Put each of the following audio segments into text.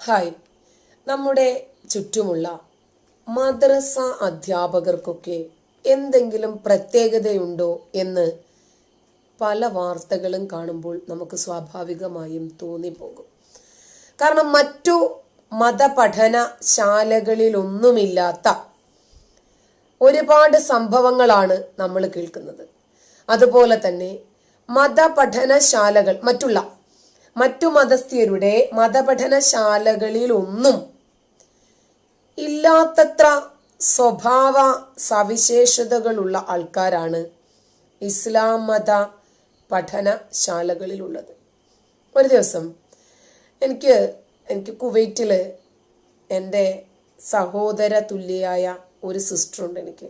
Hi. നമ്മുടെ ചുറ്റുമുള്ള മദ്രസ അധ്യാപകർക്കൊക്കെ എന്തെങ്കിലും പ്രത്യേകതയുണ്ടോ എന്ന് പല വാർത്തകളും കാണുമ്പോൾ നമുക്ക് സ്വാഭാവികമായും തോന്നിപ്പോകും. കാരണം മറ്റു മതപഠന ശാലകളിലൊന്നുമില്ലാത്ത ഒരുപാട് സംഭവങ്ങളാണ് നമ്മൾ കേൾക്കുന്നത്. അതുപോലെ തന്നെ മതപഠനശാലകൾ മറ്റുള്ള മറ്റു മതസ്ഥരുടെ മതപഠനശാലകളിലൊന്നും ഇല്ലാത്തത്ര സ്വഭാവ സവിശേഷതകളുള്ള ആൾക്കാരാണ് ഇസ്ലാം മത പഠനശാലകളിലുള്ളത്. ഒരു ദിവസം എനിക്ക് എനിക്ക് കുവൈറ്റിൽ എന്റെ സഹോദര തുല്യയായ ഒരു സിസ്റ്ററുണ്ട് എനിക്ക്.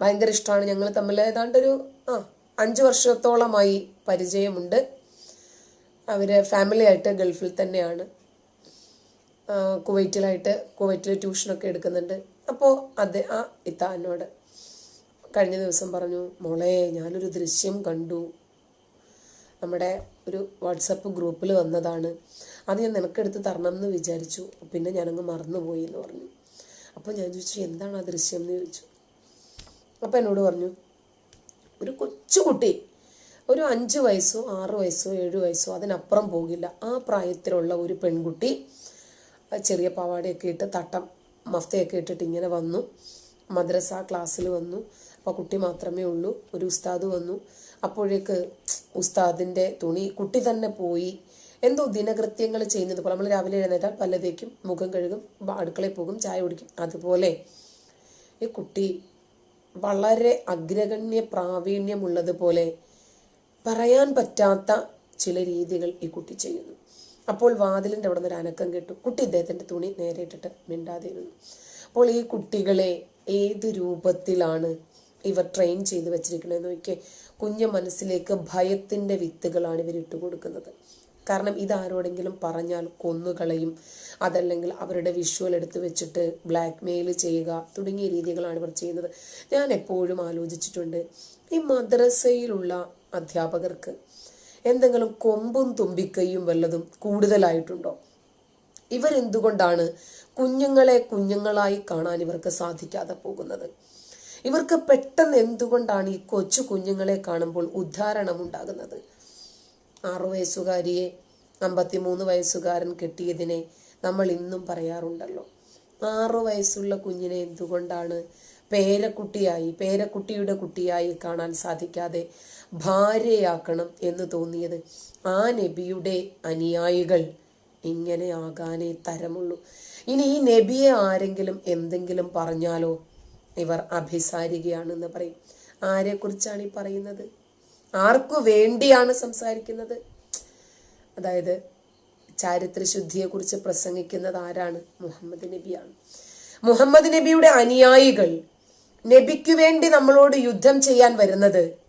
ഭയങ്കര ഇഷ്ടമാണ് ഞങ്ങൾ തമ്മിൽ ഏതാണ്ടൊരു ആ അഞ്ച് വർഷത്തോളമായി പരിചയമുണ്ട്. അവർ ഫാമിലി ആയിട്ട് ഗൾഫിൽ തന്നെയാണ്. കുവൈറ്റിലായിട്ട് കുവൈറ്റിൽ ട്യൂഷനൊക്കെ എടുക്കുന്നുണ്ട്. അപ്പോൾ അത് ആ ഇത്ത എന്നോട് കഴിഞ്ഞ ദിവസം പറഞ്ഞു മോളെ ഞാനൊരു ദൃശ്യം കണ്ടു. നമ്മുടെ ഒരു വാട്സപ്പ് ഗ്രൂപ്പിൽ വന്നതാണ്. അത് ഞാൻ നിനക്കെടുത്ത് തരണം എന്ന് വിചാരിച്ചു. പിന്നെ ഞാനങ്ങ് മറന്നുപോയി എന്ന് പറഞ്ഞു. അപ്പോൾ ഞാൻ ചോദിച്ചു എന്താണ് ആ ദൃശ്യം എന്ന് ചോദിച്ചു. അപ്പോൾ എന്നോട് പറഞ്ഞു ഒരു കൊച്ചുകുട്ടി ഒരു അഞ്ച് വയസ്സോ ആറ് വയസ്സോ ഏഴ് വയസ്സോ അതിനപ്പുറം പോകില്ല. ആ പ്രായത്തിലുള്ള ഒരു പെൺകുട്ടി ചെറിയ പാവാടയൊക്കെ ഇട്ട് തട്ടം മഫ്തയൊക്കെ ഇട്ടിട്ട് ഇങ്ങനെ വന്നു. മദ്രസ ക്ലാസ്സിൽ വന്നു. അപ്പോൾ കുട്ടി മാത്രമേ ഉള്ളൂ ഒരു ഉസ്താദ് വന്നു. അപ്പോഴേക്ക് ഉസ്താദിന്റെ തുണി കുട്ടി തന്നെ പോയി. എന്തോ ദിനകൃത്യങ്ങൾ ചെയ്യുന്നത് പോലെ. നമ്മൾ രാവിലെ എഴുന്നേറ്റാൽ പല്ല് തേക്കും മുഖം കഴുകും അടുക്കളയിൽ പോകും ചായ കുടിക്കും. അതുപോലെ ഈ കുട്ടി വളരെ അഗ്രഗണ്യ പ്രാവീണ്യമുള്ളതുപോലെ പറയാൻ പറ്റാത്ത ചില രീതികൾ ഈ കുട്ടി ചെയ്യുന്നു. അപ്പോൾ വാതിലിന്റെ അവിടെ നിന്ന് ഒരു അനക്കം കേട്ടു. കുട്ടി ഇദ്ദേഹത്തിന്റെ തുണി നേരെ ഇട്ടിട്ട് മിണ്ടാതിരുന്നു. അപ്പോൾ ഈ കുട്ടികളെ ഏത് രൂപത്തിലാണ് ഇവർ ട്രെയിൻ ചെയ്ത് വെച്ചിരിക്കുന്നത് നോക്കിയേ. കുഞ്ഞ മനസ്സിലേക്ക് ഭയത്തിന്റെ വിത്തുകളാണ് ഇവർ ഇട്ട് കൊടുക്കുന്നത്. കാരണം ഇതാരോടെങ്കിലും പറഞ്ഞാൽ കൊന്നുകളയും അതല്ലെങ്കിൽ അവരുടെ വിഷ്വൽ എടുത്ത് വെച്ചിട്ട് ബ്ലാക്ക് മെയിൽ ചെയ്യുക തുടങ്ങിയ രീതികളാണ് ഇവർ ചെയ്യുന്നത്. ഞാൻ എപ്പോഴും ആലോചിച്ചിട്ടുണ്ട് ഈ മദ്രസയിലുള്ള അധ്യാപകർക്ക് എന്തെങ്കിലും കൊമ്പും തുമ്പിക്കൈയും വല്ലതും കൂടുതലായിട്ടുണ്ടോ? ഇവരെന്തുകൊണ്ടാണ് കുഞ്ഞുങ്ങളെ കുഞ്ഞുങ്ങളായി കാണാൻ ഇവർക്ക് സാധിക്കാതെ പോകുന്നത്? ഇവർക്ക് പെട്ടെന്ന് എന്തുകൊണ്ടാണ് ഈ കൊച്ചു കുഞ്ഞുങ്ങളെ കാണുമ്പോൾ ഉദ്ധാരണം ഉണ്ടാകുന്നത്? ആറു വയസ്സുകാരിയെ അമ്പത്തിമൂന്ന് വയസ്സുകാരൻ കെട്ടിയതിനെ നമ്മൾ ഇന്നും പറയാറുണ്ടല്ലോ. ആറു വയസ്സുള്ള കുഞ്ഞിനെ എന്തുകൊണ്ടാണ് പേരക്കുട്ടിയായി പേരക്കുട്ടിയുടെ കുട്ടിയായി കാണാൻ സാധിക്കാതെ ഭാര്യയാക്കണം എന്ന് തോന്നിയത് ആ നബിയുടെ അനുയായികൾ. ഇങ്ങനെ ആകാനേ തരമുള്ളൂ. ഇനി ഈ നബിയെ ആരെങ്കിലും എന്തെങ്കിലും പറഞ്ഞാലോ? ഇവർ അഭിസാരികയാണെന്ന് പറയും. ആരെക്കുറിച്ചാണ് ഈ പറയുന്നത്? ആർക്കു വേണ്ടിയാണ് സംസാരിക്കുന്നത്? അതായത് ചാരിത്രശുദ്ധിയെക്കുറിച്ച് പ്രസംഗിക്കുന്നത് ആരാണ്? മുഹമ്മദ് നബിയാണ്. മുഹമ്മദ് നബിയുടെ അനുയായികൾ. നബിക്കു വേണ്ടി നമ്മളോട് യുദ്ധം ചെയ്യാൻ വരുന്നത്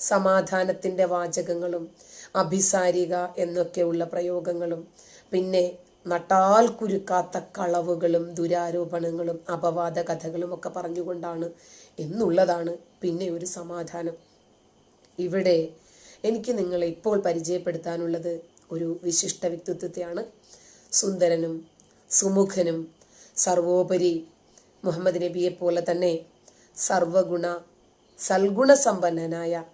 സമാധാനത്തിന്റെ വാചകങ്ങളും അഭിസാരിക എന്നൊക്കെയുള്ള പ്രയോഗങ്ങളും പിന്നെ നട്ടാൽ കുരുക്കാത്ത കളവുകളും ദുരാരോപണങ്ങളും അപവാദ കഥകളും ഒക്കെ പറഞ്ഞുകൊണ്ടാണ് എന്നുള്ളതാണ് പിന്നെ ഒരു സമാധാനം. ഇവിടെ എനിക്ക് നിങ്ങളെ ഇപ്പോൾ പരിചയപ്പെടുത്താനുള്ളത് ഒരു വിശിഷ്ട വ്യക്തിത്വത്തെയാണ്. സുന്ദരനും സുമുഖനും സർവോപരി മുഹമ്മദ് നബിയെ പോലെ തന്നെ സർവഗുണ സൽഗുണസമ്പന്നനായ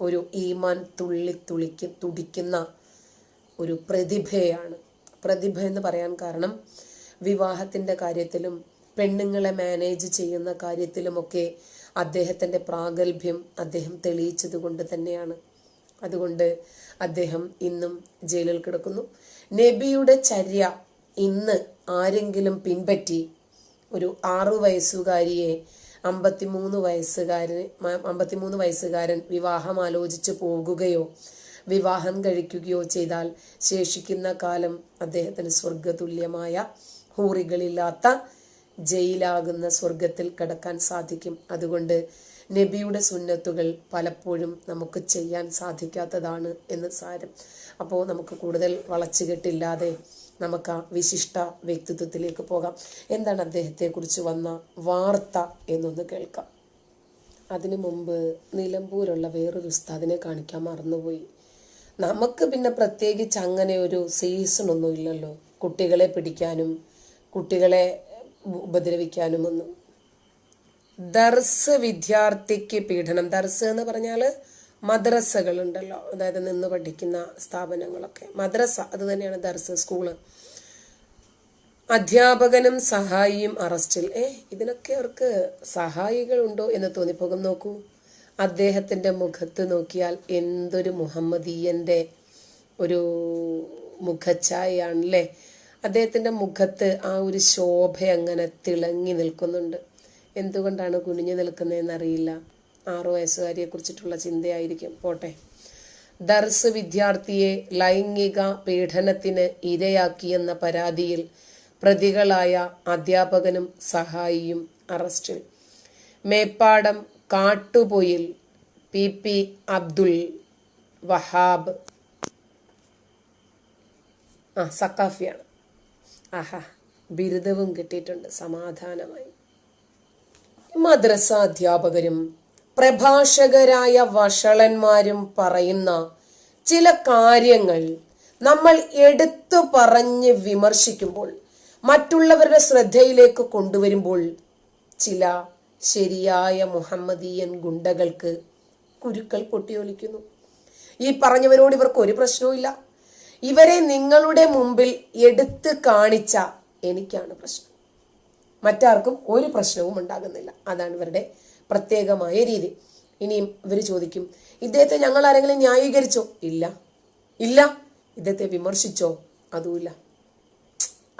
ഒരു ഈമാൻ തുള്ളി തുളിക്ക് തുടിക്കുന്ന ഒരു പ്രതിഭയാണ്. പ്രതിഭ എന്ന് പറയാൻ കാരണം വിവാഹത്തിന്റെ കാര്യത്തിലും പെണ്ണുങ്ങളെ മാനേജ് ചെയ്യുന്ന കാര്യത്തിലുമൊക്കെ അദ്ദേഹത്തിന്റെ പ്രാഗൽഭ്യം അദ്ദേഹം തെളിയിച്ചത് കൊണ്ട് തന്നെയാണ്. അതുകൊണ്ട് അദ്ദേഹം ഇന്നും ജയിലിൽ കിടക്കുന്നു. നബിയുടെ ചര്യ ഇന്ന് ആരെങ്കിലും പിൻപറ്റി ഒരു ആറു വയസ്സുകാരിയെ അമ്പത്തിമൂന്ന് വയസ്സുകാരൻ അമ്പത്തിമൂന്ന് വയസ്സുകാരൻ വിവാഹം ആലോചിച്ച് പോകുകയോ വിവാഹം കഴിക്കുകയോ ചെയ്താൽ ശേഷിക്കുന്ന കാലം അദ്ദേഹത്തിന് സ്വർഗതുല്യമായ ഹൂറികളില്ലാത്ത ജയിലാകുന്ന സ്വർഗത്തിൽ കടക്കാൻ സാധിക്കും. അതുകൊണ്ട് നബിയുടെ സുന്നത്തുകൾ പലപ്പോഴും നമുക്ക് ചെയ്യാൻ സാധിക്കാത്തതാണ് എന്ന് സാരം. അപ്പോൾ നമുക്ക് കൂടുതൽ വളച്ചുകെട്ടില്ലാതെ നമുക്ക് ആ വിശിഷ്ട വ്യക്തിത്വത്തിലേക്ക് പോകാം. എന്താണ് അദ്ദേഹത്തെക്കുറിച്ച് വന്ന വാർത്ത എന്നൊന്ന് കേൾക്കാം. അതിനു മുമ്പ് നിലമ്പൂരുള്ള വേറൊരു ഉസ്താദിനെ കാണിക്കാൻ മറന്നുപോയി. നമുക്ക് പിന്നെ പ്രത്യേകിച്ച് അങ്ങനെ ഒരു സീസൺ ഒന്നും ഇല്ലല്ലോ. കുട്ടികളെ പിടിക്കാനും കുട്ടികളെ ഉപദ്രവിക്കാനും ഒന്നും. ദർസ് വിദ്യാർത്ഥിക്ക് പീഡനം. ദർസ് എന്ന് പറഞ്ഞാൽ മദ്രസകൾ ഉണ്ടല്ലോ അതായത് നിന്ന് പഠിക്കുന്ന സ്ഥാപനങ്ങളൊക്കെ. മദ്രസ അത് തന്നെയാണ് ദർസ് സ്കൂൾ. അധ്യാപകനും സഹായിയും അറസ്റ്റിൽ. ഏ ഇതിനൊക്കെ അവർക്ക് സഹായികളുണ്ടോ എന്ന് തോന്നിപ്പോകും നോക്കൂ. അദ്ദേഹത്തിന്റെ മുഖത്ത് നോക്കിയാൽ എന്തൊരു മുഹമ്മദീയന്റെ ഒരു മുഖഛായയാണല്ലേ അദ്ദേഹത്തിന്റെ മുഖത്ത് ആ ഒരു ശോഭ അങ്ങനെ തിളങ്ങി നിൽക്കുന്നുണ്ട്. എന്തുകൊണ്ടാണ് കുനിഞ്ഞു നിൽക്കുന്നതെന്നറിയില്ല. ആറു വയസ്സുകാരിയെ കുറിച്ചിട്ടുള്ള ചിന്തയായിരിക്കും. പോട്ടെ. ദർസ് വിദ്യാർത്ഥിയെ ലൈംഗിക പീഡനത്തിന് ഇരയാക്കിയെന്ന പരാതിയിൽ പ്രതികളായ അധ്യാപകനും സഹായിയും അറസ്റ്റിൽ. Meppadam Kattupoyil P P Abdul Wahab. ആ സക്കാഫിയാണ് ആഹാ ബിരുദവും കിട്ടിയിട്ടുണ്ട് സമാധാനമായി. മദ്രസ അധ്യാപകരും പ്രഭാഷകരായ വഷളന്മാരും പറയുന്ന ചില കാര്യങ്ങൾ നമ്മൾ എടുത്തു പറഞ്ഞ് വിമർശിക്കുമ്പോൾ മറ്റുള്ളവരുടെ ശ്രദ്ധയിലേക്ക് കൊണ്ടുവരുമ്പോൾ ചില ശരിയായ മുഹമ്മദീയൻ ഗുണ്ടകൾക്ക് കുരുക്കൾ പൊട്ടിയൊലിക്കുന്നു. ഈ പറഞ്ഞവരോട് ഇവർക്ക് ഒരു പ്രശ്നവുമില്ല ഇവരെ നിങ്ങളുടെ മുമ്പിൽ എടുത്ത് കാണിച്ച എനിക്കാണ് പ്രശ്നം. മറ്റാർക്കും ഒരു പ്രശ്നവും ഉണ്ടാകുന്നില്ല. അതാണ് ഇവരുടെ പ്രത്യേകമായ രീതി. ഇനിയും ഇവർ ചോദിക്കും ഇദ്ദേഹത്തെ ഞങ്ങൾ ആരെങ്കിലും ന്യായീകരിച്ചോ? ഇല്ല. ഇല്ല? ഇദ്ദേഹത്തെ വിമർശിച്ചോ? അതുമില്ല.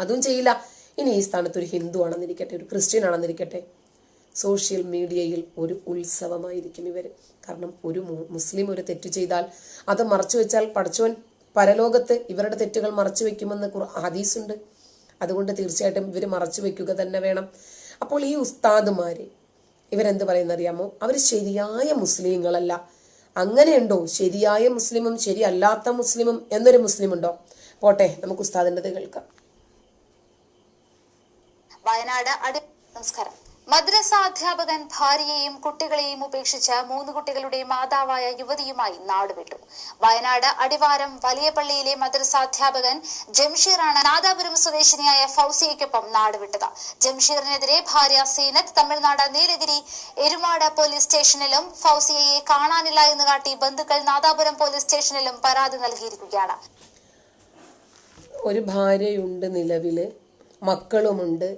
അതും ചെയ്യില്ല. ഇനി ഈ സ്ഥാനത്ത് ഒരു ഹിന്ദു ആണെന്നിരിക്കട്ടെ ഒരു ക്രിസ്ത്യൻ ആണെന്നിരിക്കട്ടെ. സോഷ്യൽ മീഡിയയിൽ ഒരു ഉത്സവമായിരിക്കും ഇവർ കാരണം ഒരു മുസ്ലിം ഒരു തെറ്റ് ചെയ്താൽ അത് മറച്ചു വെച്ചാൽ പഠിച്ചവൻ പരലോകത്ത് ഇവരുടെ തെറ്റുകൾ മറച്ചു വെക്കുമെന്ന് ഹദീസുണ്ട്. അതുകൊണ്ട് തീർച്ചയായിട്ടും ഇവർ മറച്ചു വെക്കുക തന്നെ വേണം. അപ്പോൾ ഈ ഉസ്താദുമാര് ഇവരെന്ത് പറയുന്നറിയാമോ? അവർ ശരിയായ മുസ്ലിങ്ങളല്ല. അങ്ങനെയുണ്ടോ? ശരിയായ മുസ്ലിമും ശരിയല്ലാത്ത മുസ്ലിമും എന്നൊരു മുസ്ലിം ഉണ്ടോ പോട്ടെ നമുക്ക് ഉസ്താദിന്റെത് കേൾക്കാം. വയനാട് നമസ്കാരം. മദ്രസ അധ്യാപകൻ ഭാര്യയെയും കുട്ടികളെയും ഉപേക്ഷിച്ച് മൂന്ന് കുട്ടികളുടെ മാതാവായ യുവതിയുമായി നാടുവിട്ടു. വയനാട് അടിവാരം വലിയ പള്ളിയിലെ മദ്രസ അധ്യാപകൻ ജംഷീറാണ് നാദാപുരം സ്വദേശിനിയായ ഫൗസിയയ്ക്കൊപ്പം നാടുവിട്ടത്. ജംഷീറിനെതിരെ ഭാര്യ സീനത്ത് തമിഴ്നാട് നീലഗിരി എരുമാട് പോലീസ് സ്റ്റേഷനിലും ഫൗസിയയെ കാണാനില്ല എന്ന് കാട്ടി ബന്ധുക്കൾ നാദാപുരം പോലീസ് സ്റ്റേഷനിലും പരാതി നൽകിയിരിക്കുകയാണ്. ഒരു ഭാര്യയുണ്ട് നിലവിൽ മക്കളുമുണ്ട്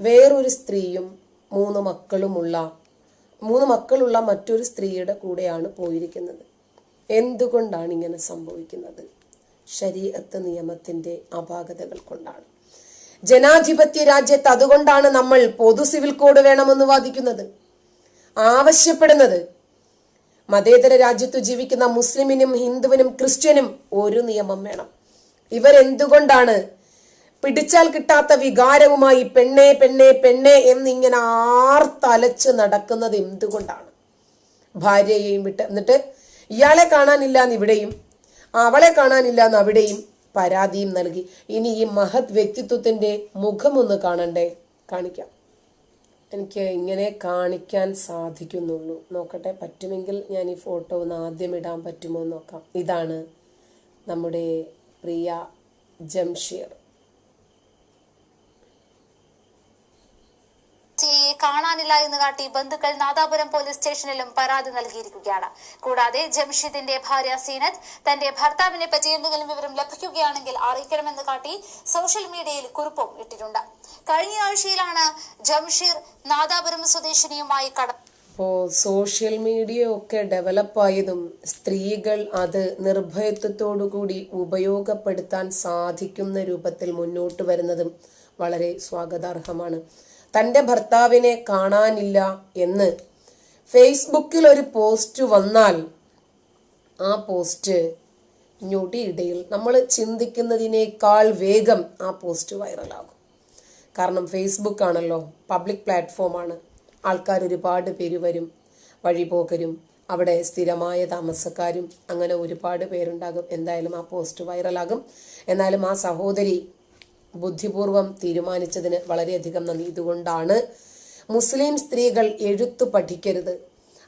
വേറൊരു സ്ത്രീയും മൂന്ന് മക്കളുമുള്ള മൂന്ന് മക്കളുള്ള മറ്റൊരു സ്ത്രീയുടെ കൂടെയാണ് പോയിരിക്കുന്നത്. എന്തുകൊണ്ടാണ് ഇങ്ങനെ സംഭവിക്കുന്നത്? ശരീരത്ത് നിയമത്തിന്റെ അപാകതകൾ കൊണ്ടാണ്. ജനാധിപത്യ രാജ്യത്ത് അതുകൊണ്ടാണ് നമ്മൾ പൊതു സിവിൽ കോഡ് വേണമെന്ന് വാദിക്കുന്നത്. ആവശ്യപ്പെടുന്നത് മതേതര രാജ്യത്ത് ജീവിക്കുന്ന മുസ്ലിമിനും ഹിന്ദുവിനും ക്രിസ്ത്യനും ഒരു നിയമം വേണം. ഇവരെന്തുകൊണ്ടാണ് പിടിച്ചാൽ കിട്ടാത്ത വികാരവുമായി പെണ്ണെ പെണ്ണെ പെണ്ണെ എന്നിങ്ങനെ ആർത്തലച്ച് നടക്കുന്നത് എന്തുകൊണ്ടാണ്? ഭാര്യയെയും വിട്ട് എന്നിട്ട് ഇയാളെ കാണാനില്ല എന്ന് ഇവിടെയും അവളെ കാണാനില്ല എന്ന് അവിടെയും പരാതിയും നൽകി. ഇനി ഈ മഹത് വ്യക്തിത്വത്തിന്റെ മുഖമൊന്ന് കാണണ്ടേ? കാണിക്കാം. എനിക്ക് ഇങ്ങനെ കാണിക്കാൻ സാധിക്കുന്നുള്ളൂ. നോക്കട്ടെ പറ്റുമെങ്കിൽ ഞാൻ ഈ ഫോട്ടോ ഒന്ന് ആദ്യം ഇടാൻ പറ്റുമോ എന്ന് നോക്കാം. ഇതാണ് നമ്മുടെ പ്രിയ ജംഷീർ. ഫൗസിയയെ കാണാനില്ല എന്ന് കാട്ടി ബന്ധുക്കൾ നാദാപുരം പോലീസ് സ്റ്റേഷനിലും പരാതി നൽകിയിരിക്കുകയാണ്. കൂടാതെ ജംഷിദിന്റെ ഭാര്യ സീനത്ത് തന്റെ ഭർത്താവിനെ പറ്റി എന്തെങ്കിലും വിവരം ലഭിക്കുകയാണെങ്കിൽ അറിയിക്കണമെന്ന് കാട്ടി സോഷ്യൽ മീഡിയയിൽ കുറിപ്പും ഇട്ടിട്ടുണ്ട്. കഴിഞ്ഞ ആഴ്ചയിലാണ് ജംഷീർ നാദാപുരം സ്വദേശിനിയുമായി കട അപ്പോ സോഷ്യൽ മീഡിയ ഒക്കെ ഡെവലപ്പായതും സ്ത്രീകൾ അത് നിർഭയത്വത്തോടു കൂടി ഉപയോഗപ്പെടുത്താൻ സാധിക്കുന്ന രൂപത്തിൽ മുന്നോട്ട് വരുന്നതും വളരെ സ്വാഗതാർഹമാണ്. തന്റെ ഭർത്താവിനെ കാണാനില്ല എന്ന്. ഫേസ്ബുക്കിൽ ഒരു പോസ്റ്റ് വന്നാൽ ആ പോസ്റ്റ് ഇടയിൽ നമ്മൾ ചിന്തിക്കുന്നതിനേക്കാൾ വേഗം ആ പോസ്റ്റ് വൈറലാകും. കാരണം ഫേസ്ബുക്ക് ആണല്ലോ പബ്ലിക് പ്ലാറ്റ്ഫോമാണ് ആൾക്കാർ ഒരുപാട് പേര് വരും വഴിപോക്കരും അവിടെ സ്ഥിരമായ താമസക്കാരും അങ്ങനെ ഒരുപാട് പേരുണ്ടാകും. എന്തായാലും ആ പോസ്റ്റ് വൈറലാകും. എന്നാലും ആ സഹോദരി ബുദ്ധിപൂർവം തീരുമാനിച്ചതിന് വളരെയധികം നന്ദി. ഇതുകൊണ്ടാണ് മുസ്ലിം സ്ത്രീകൾ എഴുത്തു പഠിക്കരുത്.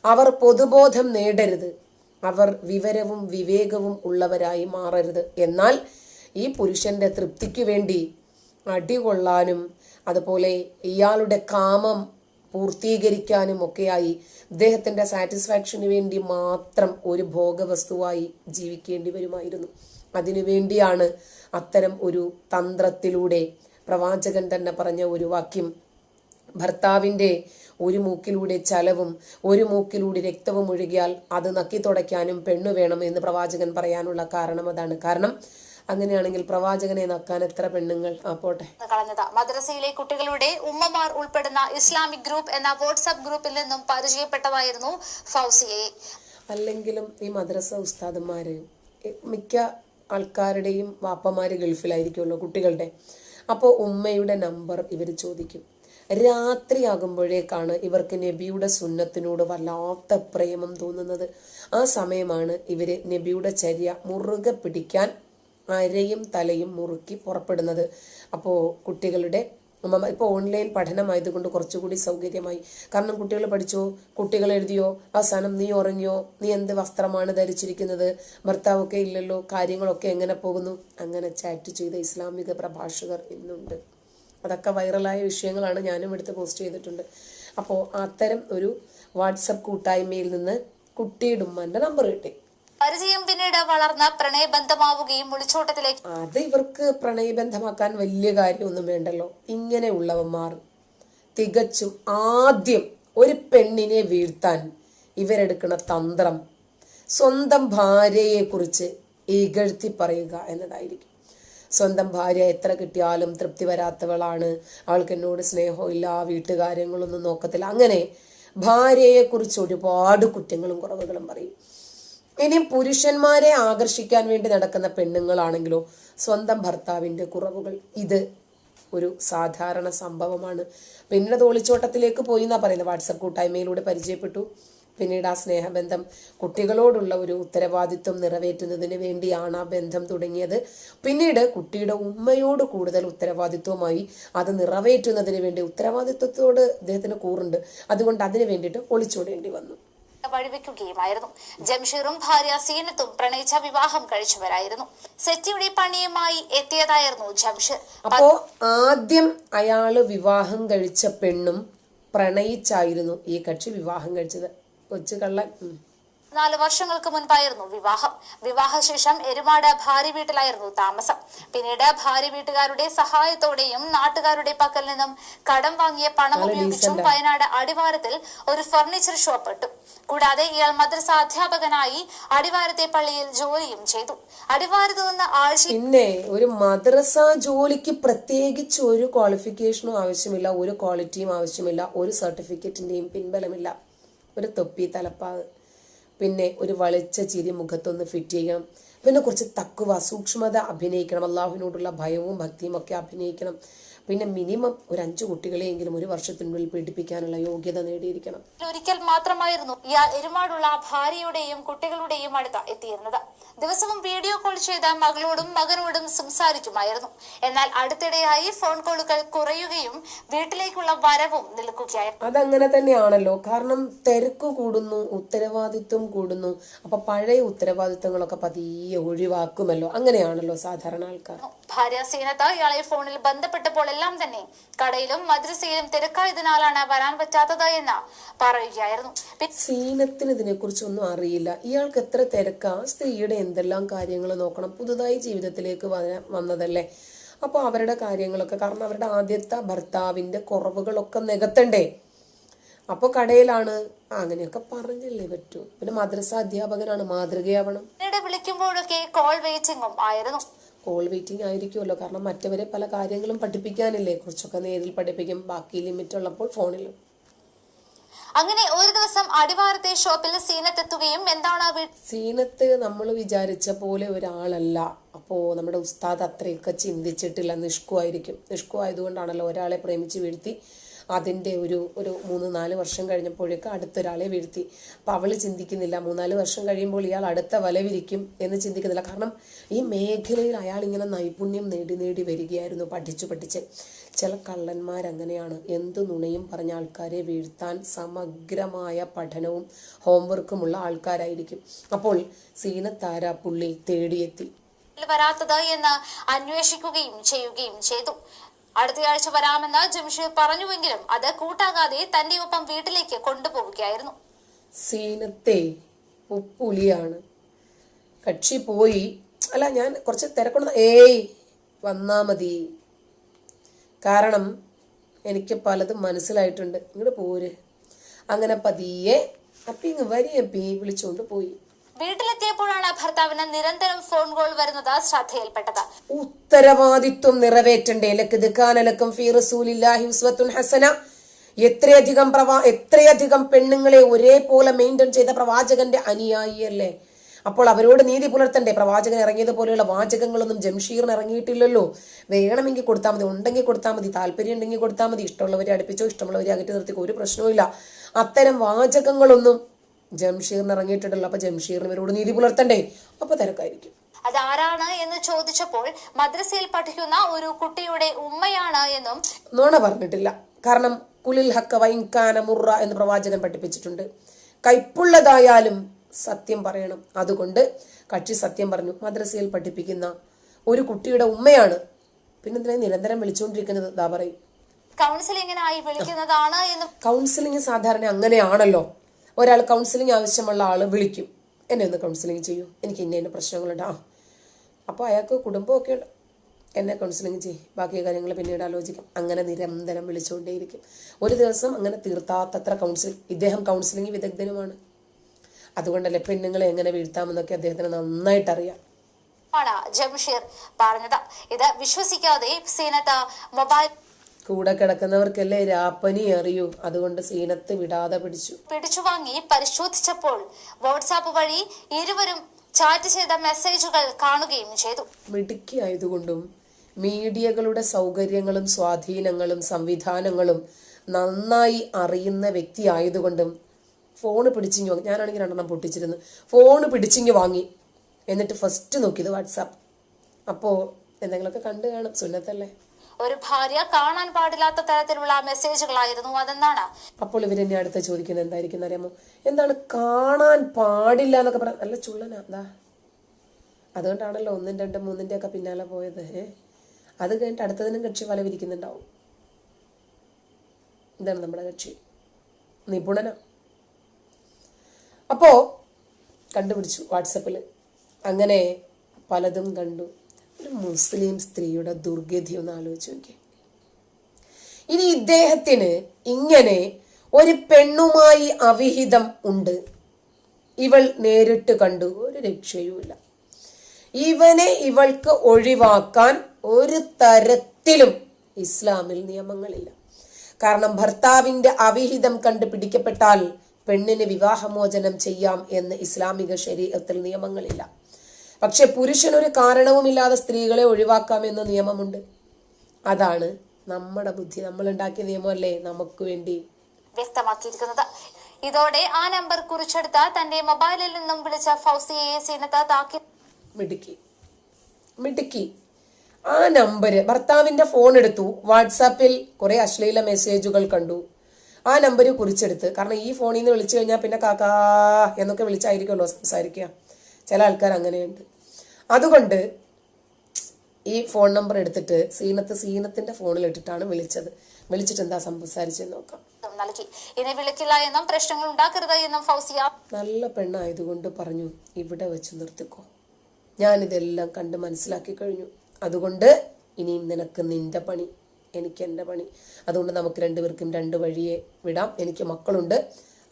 അവർ പൊതുബോധം നേടരുത്. അവർ വിവരവും വിവേകവും ഉള്ളവരായി മാറരുത്. എന്നാൽ ഈ പുരുഷന്റെ തൃപ്തിക്ക് വേണ്ടി അടികൊള്ളാനും അതുപോലെ ഇയാളുടെ കാമം പൂർത്തീകരിക്കാനും ഒക്കെയായി അദ്ദേഹത്തിന്റെ സാറ്റിസ്ഫാക്ഷന് വേണ്ടി മാത്രം ഒരു ഭോഗവസ്തുവായി ജീവിക്കേണ്ടി വരുമായിരുന്നു. അതിനുവേണ്ടിയാണ് അത്തരം ഒരു തന്ത്രത്തിലൂടെ പ്രവാചകൻ തന്നെ പറഞ്ഞ ഒരു വാക്യം. ഭർത്താവിന്റെ ഒരു മൂക്കിലൂടെ ചലവും ഒരു മൂക്കിലൂടെ രക്തവും ഒഴുകിയാൽ അത് നക്കി തുടയ്ക്കാനും പെണ്ണു വേണം എന്ന് പ്രവാചകൻ പറയാനുള്ള കാരണം അതാണ്. കാരണം അങ്ങനെയാണെങ്കിൽ പ്രവാചകനെ നക്കാൻ എത്ര പെണ്ണുങ്ങൾ? ആ പോട്ടെ. കളഞ്ഞത്. മദ്രസയിലെ കുട്ടികളുടെ ഉമ്മമാർ ഉൾപ്പെടുന്ന ഇസ്ലാമിക് ഗ്രൂപ്പ് എന്ന വാട്സ്ആപ്പ് ഗ്രൂപ്പിൽ നിന്നും പരിചയപ്പെട്ടതായിരുന്നു ഫൗസിയെ. അല്ലെങ്കിലും ഈ മദ്രസ ഉസ്താദന്മാര് മിക്ക ആൾക്കാരുടെയും വാപ്പമാര് ഗൾഫിലായിരിക്കുമല്ലോ കുട്ടികളുടെ. അപ്പോൾ ഉമ്മയുടെ നമ്പർ ഇവർ ചോദിക്കും. രാത്രിയാകുമ്പോഴേക്കാണ് ഇവർക്ക് നബിയുടെ സുന്നത്തിനോട് വല്ലാത്ത പ്രേമം തോന്നുന്നത്. ആ സമയമാണ് ഇവർ നബിയുടെ ചര്യ മുറുകെ പിടിക്കാൻ അരയും തലയും മുറുക്കി പുറപ്പെടുന്നത്. അപ്പോൾ കുട്ടികളുടെ ഉമ്മ ഇപ്പോൾ ഓൺലൈൻ പഠനമായതുകൊണ്ട് കുറച്ചുകൂടി സൗകര്യമായി. കാരണം കുട്ടികൾ പഠിച്ചോ കുട്ടികൾ എഴുതിയോ അവസാനം നീ ഉറങ്ങിയോ നീ എന്ത് വസ്ത്രമാണ് ധരിച്ചിരിക്കുന്നത് ഭർത്താവൊക്കെ ഇല്ലല്ലോ കാര്യങ്ങളൊക്കെ എങ്ങനെ പോകുന്നു? അങ്ങനെ ചാറ്റ് ചെയ്ത ഇസ്ലാമിക പ്രഭാഷകർ ഇന്നുണ്ട്. അതൊക്കെ വൈറലായ വിഷയങ്ങളാണ് ഞാനും എടുത്ത് പോസ്റ്റ് ചെയ്തിട്ടുണ്ട്. അപ്പോൾ അത്തരം ഒരു വാട്സപ്പ് കൂട്ടായ്മയിൽ നിന്ന് കുട്ടിയുടെ ഉമ്മന്റെ നമ്പർ കിട്ടി. പരിചയം പിന്നീട് വളർന്ന പ്രണയബന്ധമാവുകയും ഒളിച്ചോട്ടത്തിലേക്ക് അത് ഇവർക്ക് പ്രണയബന്ധമാക്കാൻ വലിയ കാര്യമൊന്നും വേണ്ടല്ലോ. ഇങ്ങനെയുള്ളവന്മാർ തികച്ചും ആദ്യം ഒരു പെണ്ണിനെ വീഴ്ത്താൻ ഇവരെടുക്കുന്ന തന്ത്രം സ്വന്തം ഭാര്യയെക്കുറിച്ച് ഇകഴ്ത്തി പറയുക എന്നതായിരിക്കും. സ്വന്തം ഭാര്യ എത്ര കിട്ടിയാലും തൃപ്തി വരാത്തവളാണ്. അവൾക്ക് എന്നോട് സ്നേഹമില്ല വീട്ടുകാര്യങ്ങളൊന്നും നോക്കത്തില്ല. അങ്ങനെ ഭാര്യയെക്കുറിച്ച് ഒരുപാട് കുറ്റങ്ങളും കുറവുകളും പറയും. ഇനി പുരുഷന്മാരെ ആകർഷിക്കാൻ വേണ്ടി നടക്കുന്ന പെണ്ണുങ്ങളാണെങ്കിലോ സ്വന്തം ഭർത്താവിന്റെ കുറവുകൾ ഇത് ഒരു സാധാരണ സംഭവമാണ്. പിന്നീട് തോളിച്ചോട്ടത്തിലേക്ക് പോയി എന്നാ പറയുന്നത്. വാട്സപ്പ് കൂട്ടായ്മയിലൂടെ പരിചയപ്പെട്ടു. പിന്നീട് ആ സ്നേഹബന്ധം കുട്ടികളോടുള്ള ഒരു ഉത്തരവാദിത്വം നിറവേറ്റുന്നതിന് വേണ്ടിയാണ് ആ ബന്ധം തുടങ്ങിയത്. പിന്നീട് കുട്ടിയുടെ ഉമ്മയോട് കൂടുതൽ ഉത്തരവാദിത്വമായി അത് നിറവേറ്റുന്നതിന് വേണ്ടി ഉത്തരവാദിത്വത്തോട് അദ്ദേഹത്തിന് കൂറുണ്ട്. അതുകൊണ്ട് അതിന് വേണ്ടിയിട്ട് ഒളിച്ചോടേണ്ടി വന്നു. വഴിവെക്കുകയുമായിരുന്നു. ജംഷീറും ഭാര്യ സീനത്തും പ്രണയിച്ച വിവാഹം കഴിച്ചവരായിരുന്നു. സെറ്റിയുടെ പണിയുമായി എത്തിയതായിരുന്നു ജംഷീർ. അപ്പോ ആദ്യം അയാൾ വിവാഹം കഴിച്ച പെണ്ണും പ്രണയിച്ചായിരുന്നു ഈ കക്ഷി വിവാഹം കഴിച്ചത്. കൊച്ചു കള്ളൻ. നാല് വർഷങ്ങൾക്ക് മുൻപായിരുന്നു വിവാഹം. വിവാഹശേഷം എരുമാട് ഭാര്യ വീട്ടിലായിരുന്നു താമസം. പിന്നീട് ഭാര്യ വീട്ടുകാരുടെ സഹായത്തോടെയും നാട്ടുകാരുടെ പക്കൽ നിന്നും കടം വാങ്ങിയ പണം ഉപയോഗിച്ചും വയനാട് അടിവാരത്തിൽ ഒരു ഫർണിച്ചർ ഷോപ്പ് ഇട്ടു. കൂടാതെ ഇയാൾ മദ്രസ അധ്യാപകനായി അടിവാരത്തെ പള്ളിയിൽ ജോലിയും ചെയ്തു. അടിവാരത്ത് നിന്ന് ആഴ്ച പിന്നെ ഒരു മദ്രസ ജോലിക്ക് പ്രത്യേകിച്ച് ഒരു ക്വാളിഫിക്കേഷനും ആവശ്യമില്ല ഒരു ക്വാളിറ്റിയും ആവശ്യമില്ല ഒരു സർട്ടിഫിക്കറ്റിന്റെയും പിൻബലമില്ല. ഒരു തൊപ്പി തലപ്പാവ്. പിന്നെ ഒരു വളിച്ച ചിരി മുഖത്തൊന്ന് ഫിറ്റ് ചെയ്യണം. പിന്നെ കുറച്ച് തക്കുവ സൂക്ഷ്മത അഭിനയിക്കണം. അള്ളാഹുവിനോടുള്ള ഭയവും ഭക്തിയും ഒക്കെ അഭിനയിക്കണം. പിന്നെ മിനിമം ഒരു അഞ്ചു കുട്ടികളെയെങ്കിലും ഒരു വർഷത്തിനുള്ളിൽ പീഡിപ്പിക്കാനുള്ള യോഗ്യത നേടിയിരിക്കണം. ഒരിക്കൽ മാത്രമായിരുന്നു ഇയാൾ എരുമാടുള്ള ഭാര്യയുടെയും കുട്ടികളുടെയും അടുത്ത എത്തിയിരുന്നത്. ദിവസവും വീഡിയോ കോൾ ചെയ്ത മകളോടും മകനോടും സംസാരിക്കുമായിരുന്നു. എന്നാൽ അടുത്തിടെയായി ഫോൺ കോളുകൾ കുറയുകയും വീട്ടിലേക്കുള്ള വരവും നിൽക്കുകയായിരുന്നു. അതങ്ങനെ തന്നെയാണല്ലോ. കാരണം തിരക്ക് കൂടുന്നു ഉത്തരവാദിത്വം കൂടുന്നു. അപ്പൊ പഴയ ഉത്തരവാദിത്വങ്ങളൊക്കെ പതിയെ ഒഴിവാക്കുമല്ലോ. അങ്ങനെയാണല്ലോ സാധാരണ ആൾക്കാർ. ഭാര്യ സീനത്ത് ഇയാളെ ഫോണിൽ ബന്ധപ്പെട്ടപ്പോൾ എല്ലാം തന്നെ. കടയിലും മദ്രസയിലും തിരക്കായതിനാലാണ് വരാൻ പറ്റാത്തത് എന്ന് പറയുകയായിരുന്നു. സീനത്തിന് ഇതിനെ കുറിച്ചൊന്നും അറിയില്ല. ഇയാൾക്ക് എത്ര തിരക്കാ? സ്ത്രീയുടെ എന്തെല്ലാം കാര്യങ്ങൾ നോക്കണം? പുതുതായി ജീവിതത്തിലേക്ക് വന്നതല്ലേ? അപ്പോൾ അവരുടെ കാര്യങ്ങളൊക്കെ കാരണം അവരുടെ ആദ്യത്തെ ഭർത്താവിന്റെ കുറവുകളൊക്കെ നികത്തണ്ടേ? അപ്പോൾ കടയിലാണ്. അങ്ങനെയൊക്കെ പറഞ്ഞല്ലേ പറ്റൂ. പിന്നെ മദ്രസ അധ്യാപകനാണ് മാതൃകയാവണം വിളിക്കുമ്പോഴൊക്കെ കോൾ വെയിറ്റിംഗും ആയിരുന്നു. കോൾ വെയിറ്റിംഗ് ആയിരിക്കുമല്ലോ. കാരണം മറ്റവരെ പല കാര്യങ്ങളും പഠിപ്പിക്കാനില്ലേ? കുറച്ചൊക്കെ നേരിൽ പഠിപ്പിക്കും. ബാക്കി ലിമിറ്റ് ഉള്ളപ്പോൾ ഫോണിൽ അങ്ങനെ ഒരു ദിവസം അടിവാരത്തെ ഷോപ്പിൽ സീനത്തെത്തുകയും എന്താണ് സീനത്ത് നമ്മൾ വിചാരിച്ച പോലെ ഒരാളല്ല. അപ്പോൾ നമ്മുടെ ഉസ്താദ് അത്രയൊക്കെ ചിന്തിച്ചിട്ടില്ല നിഷ്കു ആയിരിക്കും നിഷ്കു ആയതുകൊണ്ടാണല്ലോ ഒരാളെ പ്രേമിച്ച് വീഴ്ത്തി അതിന്റെ ഒരു ഒരു മൂന്ന് നാല് വർഷം കഴിഞ്ഞപ്പോഴേക്ക് അടുത്തൊരാളെ വീഴ്ത്തി. അപ്പം അവൾ ചിന്തിക്കുന്നില്ല മൂന്നാൽ വർഷം കഴിയുമ്പോൾ ഇയാൾ അടുത്ത വല വിരിക്കും എന്ന് ചിന്തിക്കുന്നില്ല. കാരണം ഈ മേഖലയിൽ അയാൾ ഇങ്ങനെ നൈപുണ്യം നേടി നേടി വരികയായിരുന്നു പഠിച്ചു പഠിച്ച്. ചില കള്ളന്മാരങ്ങനെയാണ് എന്തു നുണയും പറഞ്ഞ ആൾക്കാരെ വീഴ്ത്താൻ സമഗ്രമായ പഠനവും ഹോംവർക്കുമുള്ള ആൾക്കാരായിരിക്കും. അപ്പോൾ സീനത്താര പുള്ളി തേടിയെത്തി? വരാത്തത് എന്ന് അന്വേഷിക്കുകയും ചെയ്യുകയും ചെയ്തു. അടുത്തയാഴ്ച വരാമെന്ന് ജംഷീർ പറഞ്ഞുവെങ്കിലും അത് കൂട്ടാകാതെ തന്റെ ഒപ്പം വീട്ടിലേക്ക് കൊണ്ടുപോവുകയായിരുന്നു. സീനത്തെ ഉപ്പുലിയാണ്. കക്ഷി പോയി. അല്ല ഞാൻ കുറച്ച് തിരക്കൊണ്ട ഏയ് വന്നാ മതി. കാരണം എനിക്ക് പലതും മനസ്സിലായിട്ടുണ്ട്. ഇങ്ങോട്ട് പോര്. അങ്ങനെ പതിയെ അപ്പി ഇങ്ങ് വരി അപ്പി വിളിച്ചുകൊണ്ട് പോയി. വീട്ടിലെത്തിയപ്പോഴാണ് ഭർത്താവിന് നിരന്തരം ഫോൺ കോൾ വരുന്നത് ശ്രദ്ധയിൽപ്പെട്ടത്. ഉത്തരവാദിത്വം നിറവേറ്റണ്ടേ? ലക്ക് ദിക്കാനലക്കും ഫീ ഉസ്വത്തുൻ ഹസന. എത്രയധികം പ്രവാ എത്രയധികം പെണ്ണുങ്ങളെ ഒരേപോലെ മെയിന്റെയിൻ ചെയ്ത പ്രവാചകന്റെ അനുയായിയല്ലേ അപ്പോൾ അവരോട് നീതി പുലർത്തണ്ടേ? പ്രവാചകൻ ഇറങ്ങിയതുപോലെയുള്ള വാചകങ്ങളൊന്നും ജംഷീറിന് ഇറങ്ങിയിട്ടില്ലല്ലോ. വേണമെങ്കിൽ കൊടുത്താൽ മതി ഉണ്ടെങ്കിൽ കൊടുത്താൽ മതി താല്പര്യം ഉണ്ടെങ്കിൽ കൊടുത്താൽ മതി ഇഷ്ടമുള്ളവരെ അടുപ്പിച്ചോ ഇഷ്ടമുള്ളവരെ അകറ്റി നിർത്തിക്കോ ഒരു പ്രശ്നവുമില്ല. അത്തരം വാചകങ്ങളൊന്നും ജംഷീറിന് ഇറങ്ങിയിട്ടുണ്ടല്ലോ അപ്പൊ ജംഷീറിന് ഇവരോട് നീതി പുലർത്തണ്ടേ? അപ്പൊ തിരക്കായിരിക്കും. അതാരാണ് എന്ന് ചോദിച്ചപ്പോൾ മദ്രസയിൽ പഠിക്കുന്ന ഒരു കുട്ടിയുടെ ഉമ്മയാണ് എന്നും നോണ പറഞ്ഞിട്ടില്ല. കാരണം കുലിൽ ഹക്ക വൈകാന മുറ എന്ന് പ്രവാചകൻ പഠിപ്പിച്ചിട്ടുണ്ട്. കൈപ്പുള്ളതായാലും സത്യം പറയണം. അതുകൊണ്ട് കക്ഷി സത്യം പറഞ്ഞു മദ്രസയിൽ പഠിപ്പിക്കുന്ന ഒരു കുട്ടിയുടെ ഉമ്മയാണ്. പിന്നെ പിന്നെന്തിനാ നിരന്തരം വിളിച്ചുകൊണ്ടിരിക്കുന്നത്? ദാ പറയും. കൗൺസിലിങ്ങിനായി വിളിക്കുന്നതാണ് എന്നും കൗൺസിലിംഗ് സാധാരണ അങ്ങനെയാണല്ലോ. ഒരാൾ കൗൺസിലിംഗ് ആവശ്യമുള്ള ആൾ വിളിക്കും. എന്നെ ഒന്ന് കൗൺസിലിംഗ് ചെയ്യൂ. എനിക്ക് ഇന്ന ഇന്ന പ്രശ്നങ്ങളുണ്ട്. ആ. അപ്പോൾ അയാൾക്ക് കുടുംബമൊക്കെ ഉണ്ട്. എന്നെ കൗൺസിലിംഗ് ചെയ്യും. ബാക്കി കാര്യങ്ങൾ പിന്നീട് ആലോചിക്കും. അങ്ങനെ നിരന്തരം വിളിച്ചുകൊണ്ടേയിരിക്കും. ഒരു ദിവസം അങ്ങനെ തീർത്താത്തത്ര കൗൺസിൽ ഇദ്ദേഹം കൗൺസിലിംഗ് വിദഗ്ധനുമാണ്. അതുകൊണ്ടല്ലേ പെണ്ണുങ്ങളെ എങ്ങനെ വീഴ്ത്താമെന്നൊക്കെ അദ്ദേഹത്തിന് നന്നായിട്ട് അറിയാം ജംഷീർ പറഞ്ഞത്. ഇത് വിശ്വസിക്കാതെ സീനത്ത് മൊബൈൽ കൂടെ കിടക്കുന്നവർക്കല്ലേ രാപ്പനി അറിയൂ അതുകൊണ്ട് സീനത്ത് വിടാതെ പിടിച്ചു. പിടിച്ചു വാങ്ങി പരിശോധിച്ചപ്പോൾ വാട്സാപ്പ് വഴി ഇരുവരും ചാറ്റ് ചെയ്ത മെസ്സേജുകൾ കാണുകയും ചെയ്തു. മിടുക്കിയായതുകൊണ്ടും മീഡിയകളുടെ സൗകര്യങ്ങളും സ്വാധീനങ്ങളും സംവിധാനങ്ങളും നന്നായി അറിയുന്ന വ്യക്തി ആയതുകൊണ്ടും ഫോണ് പിടിച്ചിങ്ങി വാങ്ങി. ഞാനാണെങ്കിൽ രണ്ടെണ്ണം പൊട്ടിച്ചിരുന്നു. ഫോണ് പിടിച്ചിങ്ങി വാങ്ങി. എന്നിട്ട് ഫസ്റ്റ് നോക്കിയത് വാട്സാപ്പ്. അപ്പോൾ എന്തെങ്കിലുമൊക്കെ കണ്ടു കാണും. സുന്നത്തല്ലേ? ഒരു ഭാര്യ കാണാൻ പാടില്ലാത്ത തരത്തിലുള്ള മെസ്സേജുകളായിരുന്നു അതെന്നാണ്? അപ്പോൾ ഇവർ ഇവരെന്നെ അടുത്ത ചോദിക്കുന്നത് എന്തായിരിക്കും അറിയാമോ? എന്താണ് കാണാൻ പാടില്ല എന്നൊക്കെ പറയാൻ നല്ല ചുള്ളന. എന്താ അതുകൊണ്ടാണല്ലോ ഒന്നും രണ്ടും മൂന്നിന്റെ ഒക്കെ പിന്നാലെ പോയത്. അത് കഴിഞ്ഞിട്ട് അടുത്തതിനും കക്ഷി വല വിരിക്കുന്നുണ്ടാവും ഇതാണ് നമ്മുടെ കക്ഷി. നിപുണന. അപ്പോ കണ്ടുപിടിച്ചു വാട്സപ്പിൽ അങ്ങനെ പലതും കണ്ടു. ഒരു മുസ്ലിം സ്ത്രീയുടെ ദുർഗതി ഒന്ന് ആലോചിച്ച് നോക്കിയേ. ഇനി ഇദ്ദേഹത്തിന് ഇങ്ങനെ ഒരു പെണ്ണുമായി അവിഹിതം ഉണ്ട്. ഇവൾ നേരിട്ട് കണ്ടു ഒരു രക്ഷയുമില്ല. ഇവനെ ഇവൾക്ക് ഒഴിവാക്കാൻ ഒരു തരത്തിലും ഇസ്ലാമിൽ നിയമങ്ങളില്ല. കാരണം ഭർത്താവിന്റെ അവിഹിതം കണ്ട് പിടിക്കപ്പെട്ടാൽ പെണ്ണിന് വിവാഹമോചനം ചെയ്യാം എന്ന് ഇസ്ലാമിക ശരീരത്തിൽ നിയമങ്ങളില്ല. പക്ഷെ പുരുഷനൊരു കാരണവുമില്ലാതെ സ്ത്രീകളെ ഒഴിവാക്കാമെന്ന നിയമമുണ്ട്. അതാണ് നമ്മുടെ ബുദ്ധി. നമ്മൾ ഉണ്ടാക്കിയ നിയമമല്ലേ നമുക്ക് വേണ്ടി. വ്യക്തമാക്കിയിരിക്കുന്നത്. ഇതോടെ ആ നമ്പർ കുറിച്ചെടുത്ത തന്റെ മൊബൈലിൽ നിന്നും വിളിച്ച ഫൗസിയയെ സീനത്ത് താക്കി. മിടുക്കി. മിടുക്കി. ആ നമ്പര് ഭർത്താവിന്റെ ഫോൺ എടുത്തു. വാട്സാപ്പിൽ കുറെ അശ്ലീല മെസ്സേജുകൾ കണ്ടു. ആ നമ്പർ കുറിച്ചെടുത്ത്. കാരണം ഈ ഫോണിൽ നിന്ന് വിളിച്ചു കഴിഞ്ഞാൽ പിന്നെ കാക്കാ എന്നൊക്കെ വിളിച്ചായിരിക്കുമല്ലോ സംസാരിക്കുക. ചില ആൾക്കാർ അങ്ങനെയുണ്ട്. അതുകൊണ്ട് ഈ ഫോൺ നമ്പർ എടുത്തിട്ട് സീനത്ത് സീനത്തിന്റെ ഫോണിൽ ഇട്ടിട്ടാണ് വിളിച്ചത്. വിളിച്ചിട്ട് എന്താ സംസാരിച്ചെന്ന് നോക്കാം. നൽകി ഇനി വിളിക്കില്ല എന്നും പ്രശ്നങ്ങൾ ഉണ്ടാക്കരുത് എന്നും ഫൗസിയ. നല്ല പെണ്ണായതുകൊണ്ട് പറഞ്ഞു ഇവിടെ വെച്ച് നിർത്തിക്കോ. ഞാൻ ഞാനിതെല്ലാം കണ്ട് മനസ്സിലാക്കി കഴിഞ്ഞു. അതുകൊണ്ട് ഇനിയും നിനക്ക് നിന്റെ പണി എനിക്ക് എന്റെ പണി. അതുകൊണ്ട് നമുക്ക് രണ്ടുപേർക്കും രണ്ട് വഴിയെ വിടാം. എനിക്ക് മക്കളുണ്ട്.